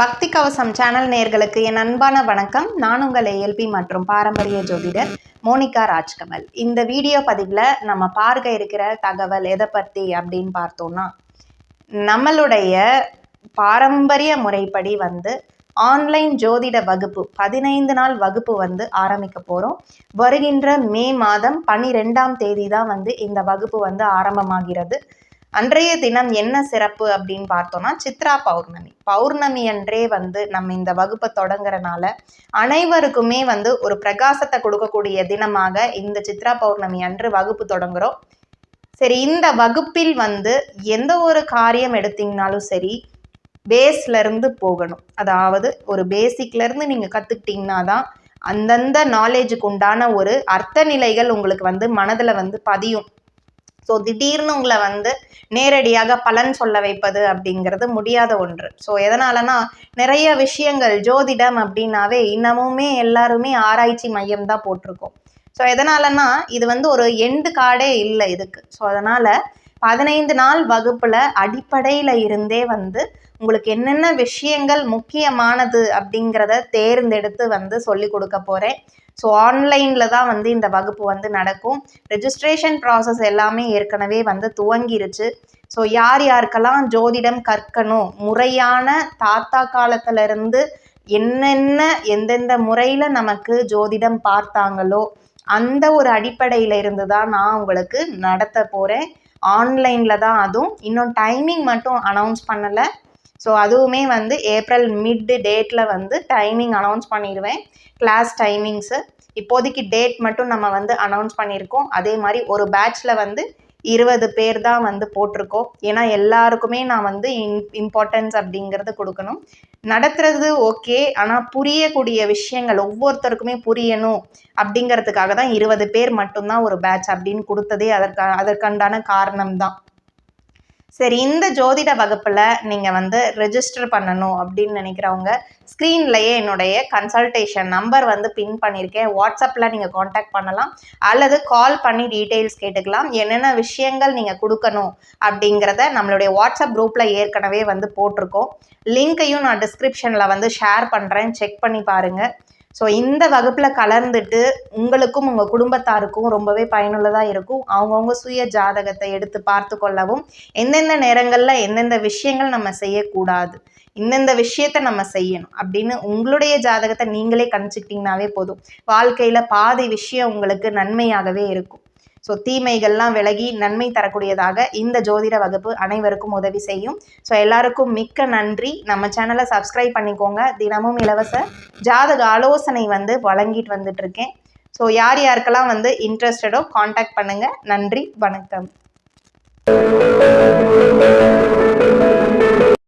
பக்தி கவசம் சேனல் நேர்களுக்கு என் அன்பான வணக்கம். நான் உங்கள் ஏஎல்பி மற்றும் பாரம்பரிய ஜோதிடர் மோனிகா ராஜ்கமல். இந்த வீடியோ பதிவில் நம்ம பார்க்க இருக்கிற தகவல் எதை பற்றி அப்படின்னு பார்த்தோம்னா நம்மளுடைய பாரம்பரிய முறைப்படி வந்து ஆன்லைன் ஜோதிட வகுப்பு பதினைந்து நாள் வகுப்பு வந்து ஆரம்பிக்க போகிறோம் வருகின்ற மே மாதம் பன்னிரெண்டாம் தேதி தான் வந்து இந்த வகுப்பு வந்து ஆரம்பமாகிறது. அன்றைய தினம் என்ன சிறப்பு அப்படின்னு பார்த்தோம்னா சித்ரா பௌர்ணமி. பௌர்ணமி அன்றே வந்து நம்ம இந்த வகுப்பை தொடங்குறனால அனைவருக்குமே வந்து ஒரு பிரகாசத்தை கொடுக்கக்கூடிய தினமாக இந்த சித்ரா பௌர்ணமி அன்று வகுப்பு தொடங்குறோம். சரி இந்த வகுப்பில் வந்து எந்த ஒரு காரியம் எடுத்தீங்கனாலும் சரி பேஸ்லேருந்து போகணும். அதாவது ஒரு பேசிக்லேருந்து நீங்கள் கற்றுக்கிட்டிங்கன்னா தான் அந்தந்த நாலேஜுக்கு உண்டான ஒரு அர்த்த நிலைகள் உங்களுக்கு வந்து மனதில் வந்து பதியும். ஸோ திடீர்னு உங்களை வந்து நேரடியாக பலன் சொல்ல வைப்பது அப்படிங்கிறது முடியாத ஒன்று. ஸோ எதனாலனா நிறைய விஷயங்கள் ஜோதிடம் அப்படின்னாவே இன்னமுமே எல்லாருமே ஆராய்ச்சி மையம் தான் போட்டிருக்கோம். ஸோ எதனாலனா இது வந்து ஒரு எண்டு கார்டே இல்லை இதுக்கு. ஸோ அதனால் பதினைந்து நாள் வகுப்பில் அடிப்படையில் இருந்தே வந்து உங்களுக்கு என்னென்ன விஷயங்கள் முக்கியமானது அப்படிங்கிறத தேர்ந்தெடுத்து வந்து சொல்லி கொடுக்க போகிறேன் ஸோ ஆன்லைனில் தான் வந்து இந்த வகுப்பு வந்து நடக்கும். ரெஜிஸ்ட்ரேஷன் ப்ராசஸ் எல்லாமே ஏற்கனவே வந்து துவங்கிருச்சு. ஸோ யார் யாருக்கெல்லாம் ஜோதிடம் கற்கணும் முறையான தாத்தா காலத்திலிருந்து என்னென்ன எந்தெந்த முறையில் நமக்கு ஜோதிடம் பார்த்தாங்களோ அந்த ஒரு அடிப்படையில் இருந்து தான் நான் உங்களுக்கு நடத்த போகிறேன் ஆன்லைனில் தான் அதுவும். இன்னும் டைமிங் மட்டும் அனௌன்ஸ் பண்ணலை. ஸோ அதுவுமே வந்து ஏப்ரல் மிட் டேட்டில் வந்து டைமிங் அனௌன்ஸ் பண்ணிடுவேன் கிளாஸ் டைமிங்ஸு இப்போதைக்கு டேட் மட்டும் நம்ம வந்து அனௌன்ஸ் பண்ணியிருக்கோம் அதே மாதிரி ஒரு பேட்ச்சில் வந்து இருபது பேர் தான் வந்து போட்டிருக்கோம். ஏன்னா எல்லாருக்குமே நான் வந்து இன் இம்பார்ட்டன்ஸ் அப்படிங்கிறது கொடுக்கணும். நடத்துறது ஓகே ஆனால் புரியக்கூடிய விஷயங்கள் ஒவ்வொருத்தருக்குமே புரியணும் அப்படிங்கிறதுக்காக தான் இருபது பேர் மட்டும்தான் ஒரு பேட்ச் அப்படின்னு கொடுத்ததே அதற்கா அதற்கண்டான காரணம் தான் சரி இந்த ஜோதிட வகுப்பில் நீங்கள் வந்து ரெஜிஸ்டர் பண்ணணும் அப்படின்னு நினைக்கிறவங்க ஸ்க்ரீன்லேயே என்னுடைய கன்சல்டேஷன் நம்பர் வந்து பின் பண்ணியிருக்கேன். வாட்ஸ்அப்பில் நீங்கள் காண்டாக்ட் பண்ணலாம். அல்லது கால் பண்ணி டீட்டெயில்ஸ் கேட்டுக்கலாம். என்னென்ன விஷயங்கள் நீங்கள் கொடுக்கணும் அப்படிங்கிறத நம்மளுடைய வாட்ஸ்அப் குரூப்பில் ஏற்கனவே வந்து போட்டிருக்கோம். லிங்க்கையும் நான் டிஸ்கிரிப்ஷனில் வந்து ஷேர் பண்ணுறேன் செக் பண்ணி பாருங்கள் ஸோ இந்த வகுப்பில் கலந்துட்டு உங்களுக்கும் உங்கள் குடும்பத்தாருக்கும் ரொம்பவே பயனுள்ளதாக இருக்கும். அவங்கவுங்க சுய ஜாதகத்தை எடுத்து பார்த்து கொள்ளவும் எந்தெந்த நேரங்களில் எந்தெந்த விஷயங்கள் நம்ம செய்யக்கூடாது இந்தந்த விஷயத்த நம்ம செய்யணும் அப்படின்னு உங்களுடைய ஜாதகத்தை நீங்களே கணிச்சிக்கிட்டிங்கனாவே போதும். வாழ்க்கையில் பாதி விஷயம் உங்களுக்கு நன்மையாகவே இருக்கும். ஸோ தீமைகள்லாம் விலகி நன்மை தரக்கூடியதாக இந்த ஜோதிட வகுப்பு அனைவருக்கும் உதவி செய்யும். ஸோ எல்லாருக்கும் மிக்க நன்றி. நம்ம சேனலை சப்ஸ்கிரைப் பண்ணிக்கோங்க. தினமும் இலவச ஜாதக ஆலோசனை வந்து வழங்கிட்டு வந்துட்டு இருக்கேன். ஸோ யார் யாருக்கெல்லாம் வந்து இன்ட்ரெஸ்டடோ காண்டாக்ட் பண்ணுங்கள் நன்றி வணக்கம்.